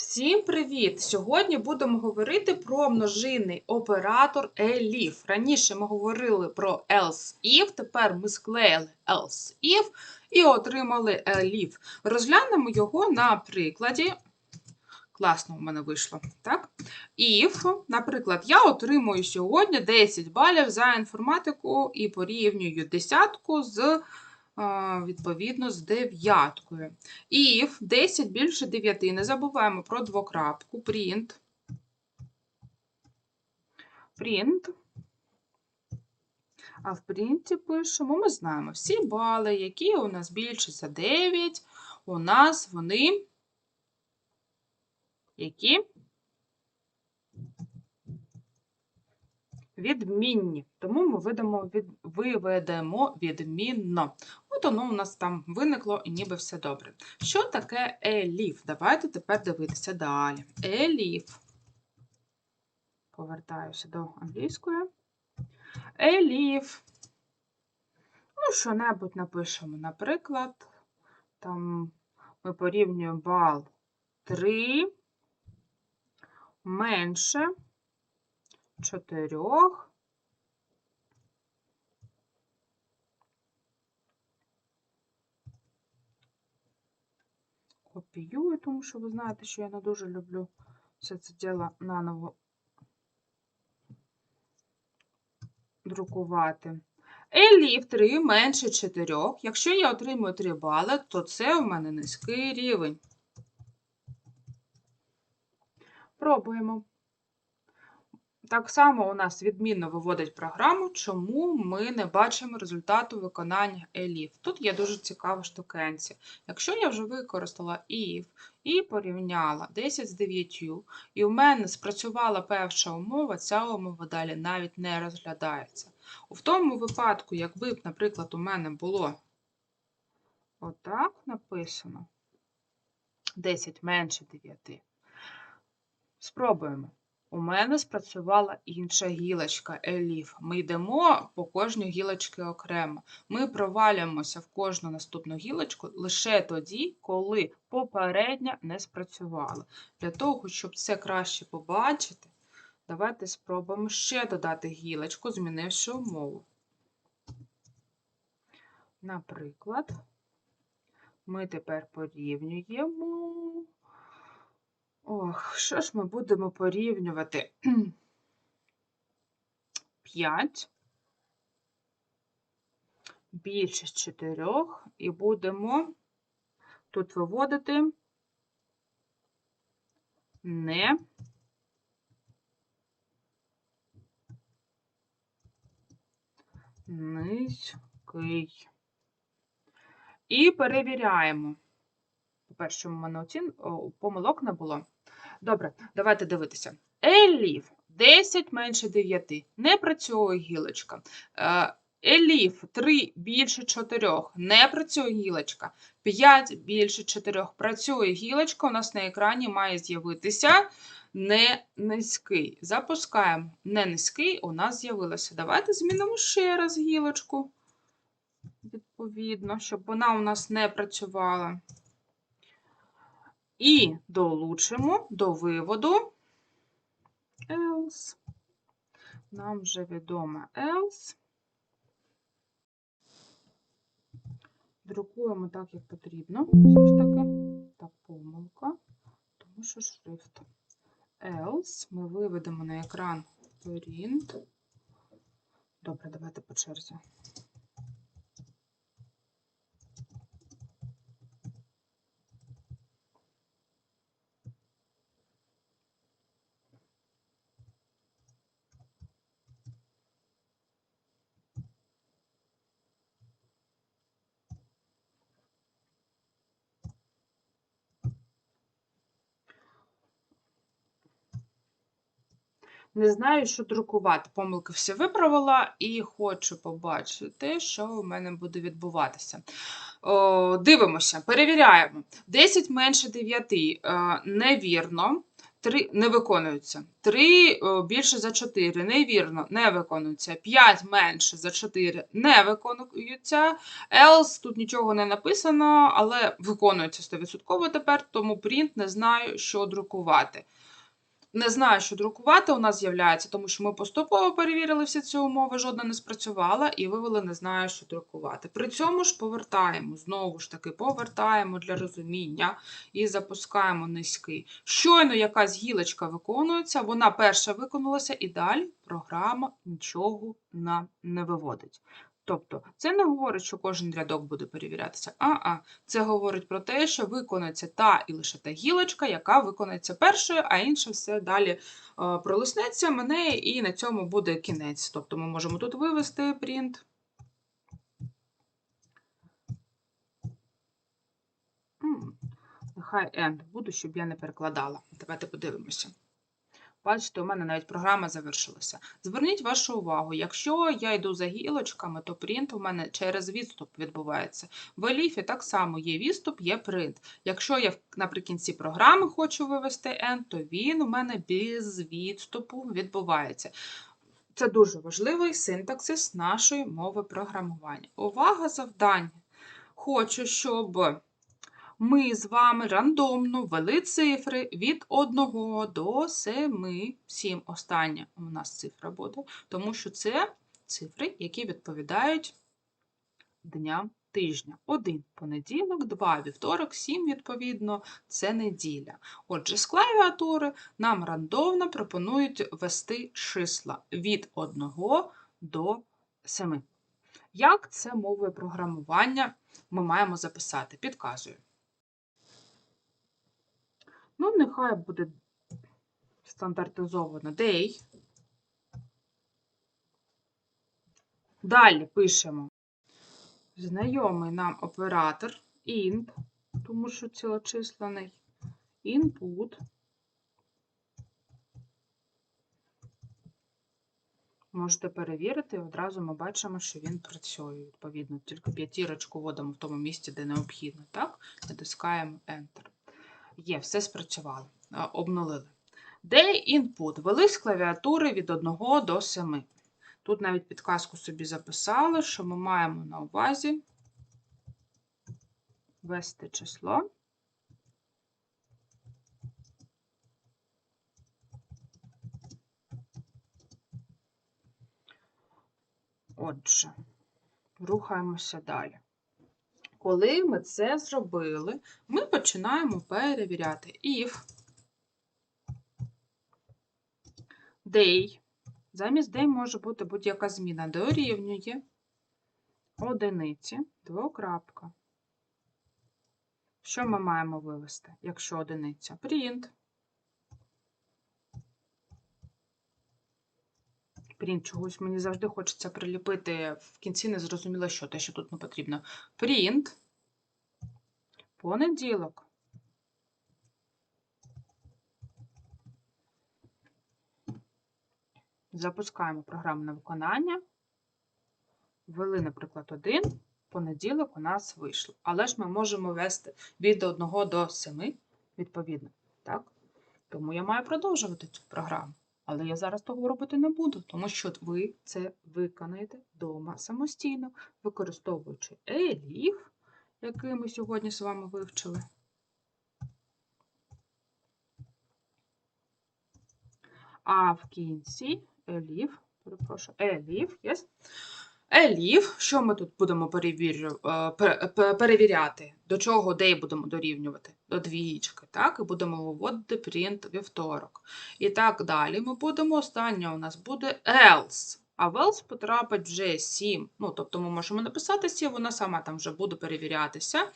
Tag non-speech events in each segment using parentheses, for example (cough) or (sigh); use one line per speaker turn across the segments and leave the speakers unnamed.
Всім привіт! Сьогодні будемо говорити про множинний оператор elif. Раніше ми говорили про else if, тепер ми склеїли else if і отримали elif. Розглянемо його на прикладі. Класно у мене вийшло. Так? If, наприклад, я отримую сьогодні 10 балів за інформатику і порівнюю десятку з відповідно з дев'яткою. If 10 більше 9, не забуваємо про двокрапку, print. Print. А в принті пишемо, ми знаємо, всі бали, які у нас більше за 9, у нас вони які? Відмінні. Тому ми виведемо відмінно. От воно у нас там виникло і ніби все добре. Що таке еліф? Давайте тепер дивитися далі. Еліф. Повертаюся до англійської. Еліф. Ну, що-небудь напишемо. Наприклад, там ми порівнюємо бал 3 менше 4 копіюю, тому що ви знаєте, що я не дуже люблю все це діло наново друкувати. Еліф 3 менше 4. Якщо я отримую 3 бали, то це у мене низький рівень. Пробуємо. Так само у нас відмінно виводить програму, чому ми не бачимо результату виконання elif. Тут є дуже цікава штукенція. Якщо я вже використала if і порівняла 10 з 9, і у мене спрацювала перша умова, ця умова далі навіть не розглядається. У тому випадку, якби, б, наприклад, у мене було отак написано 10 менше 9. Спробуємо. У мене спрацювала інша гілочка еліф. Ми йдемо по кожній гілочці окремо. Ми провалюємося в кожну наступну гілочку лише тоді, коли попередня не спрацювала. Для того, щоб це краще побачити, давайте спробуємо ще додати гілочку, змінивши умову. Наприклад, ми тепер порівнюємо. Ох, що ж ми будемо порівнювати? (clears throat) 5 більше з 4 і будемо тут виводити не низький. І перевіряємо. По-перше, у мене оцін... помилок не було. Добре, давайте дивитися. Еліф 10 менше 9. Не працює гілочка. Е, Еліф 3 більше 4. Не працює гілочка. 5 більше 4. Працює гілочка. У нас на екрані має з'явитися не низький. Запускаємо не низький, у нас з'явилося. Давайте змінимо ще раз гілочку. Відповідно, щоб вона у нас не працювала. І долучимо до виводу else. Нам вже відомо else. Друкуємо так, як потрібно. Все ж таки, так, помилка, тому що шрифт. Else ми виведемо на екран print. Добре, давайте по черзі. Не знаю, що друкувати. Помилки всі виправила і хочу побачити, що у мене буде відбуватися. О, дивимося, перевіряємо. 10 менше 9 е, невірно. 3 не виконуються. 3 більше за 4 невірно, не виконується. 5 менше за 4 не виконуються. Else тут нічого не написано, але виконується 100% тепер, тому print не знаю, що друкувати. Не знаю, що друкувати у нас з'являється, тому що ми поступово перевірили всі ці умови, жодна не спрацювала, і вивели не знаю, що друкувати. При цьому ж повертаємо, знову ж таки, повертаємо для розуміння і запускаємо низький. Щойно якась гілочка виконується, вона перша виконалася, і далі програма нічого нам не виводить. Тобто, це не говорить, що кожен рядок буде перевірятися. А-а, це говорить про те, що виконується та і лише та гілочка, яка виконується першою, а інше все далі е, пролиснеться мене, і на цьому буде кінець. Тобто ми можемо тут вивести. М, Нехай end буду, щоб я не перекладала. Давайте подивимося. Бачите, у мене навіть програма завершилася. Зверніть вашу увагу, якщо я йду за гілочками, то принт у мене через відступ відбувається. В еліфі так само є відступ, є принт. Якщо я наприкінці програми хочу вивести N, то він у мене без відступу відбувається. Це дуже важливий синтаксис нашої мови програмування. Увага, завдання. Хочу, щоб ми з вами рандомно ввели цифри від 1 до 7. 7 остання у нас цифра буде, тому що це цифри, які відповідають дням тижня. 1 понеділок, 2 вівторок, 7, відповідно, це неділя. Отже, з клавіатури нам рандомно пропонують ввести числа від 1 до 7. Як це мовою програмування ми маємо записати? Підказую. Ну, нехай буде стандартизовано day. Далі пишемо знайомий нам оператор int, тому що цілочислений, input. Можете перевірити, і одразу ми бачимо, що він працює. Відповідно, тільки п'ятірочку вводимо в тому місці, де необхідно. Так? Натискаємо Enter. Є, все спрацювало. Обнулили. Де input? Вели з клавіатури від 1 до 7. Тут навіть підказку собі записали, що ми маємо на увазі ввести число. Отже, рухаємося далі. Коли ми це зробили, ми починаємо перевіряти if day, замість day може бути будь-яка зміна, дорівнює одиниці, двокрапка. Що ми маємо вивести, якщо одиниця? Print. Print, чогось мені завжди хочеться приліпити в кінці, не зрозуміло, що те, що тут не потрібно. Print. Понеділок. Запускаємо програму на виконання. Ввели, наприклад, 1. Понеділок у нас вийшло. Але ж ми можемо ввести від 1 до 7, відповідно. Так? Тому я маю продовжувати цю програму. Але я зараз того робити не буду, тому що ви це виконаєте вдома самостійно, використовуючи еліф, який ми сьогодні з вами вивчили. А в кінці еліф, перепрошую, elif, yes. Elif, що ми тут будемо перевірю, е, пе- пе- перевіряти? До чого де будемо дорівнювати? До двічки, так? І будемо виводити print вівторок. І так далі ми будемо, останнє у нас буде else. А в else потрапить вже 7. Ну, тобто ми можемо написати 7, вона сама там вже буде перевірятися.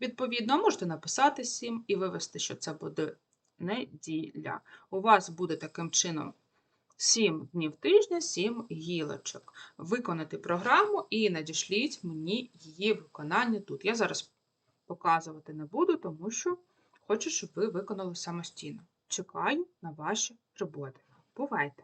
Відповідно, можете написати 7 і вивести, що це буде неділя. У вас буде таким чином 7 днів тижня, 7 гілочок. Виконати програму і надішліть мені її виконання тут. Я зараз показувати не буду, тому що хочу, щоб ви виконали самостійно. Чекаю на ваші роботи. Бувайте!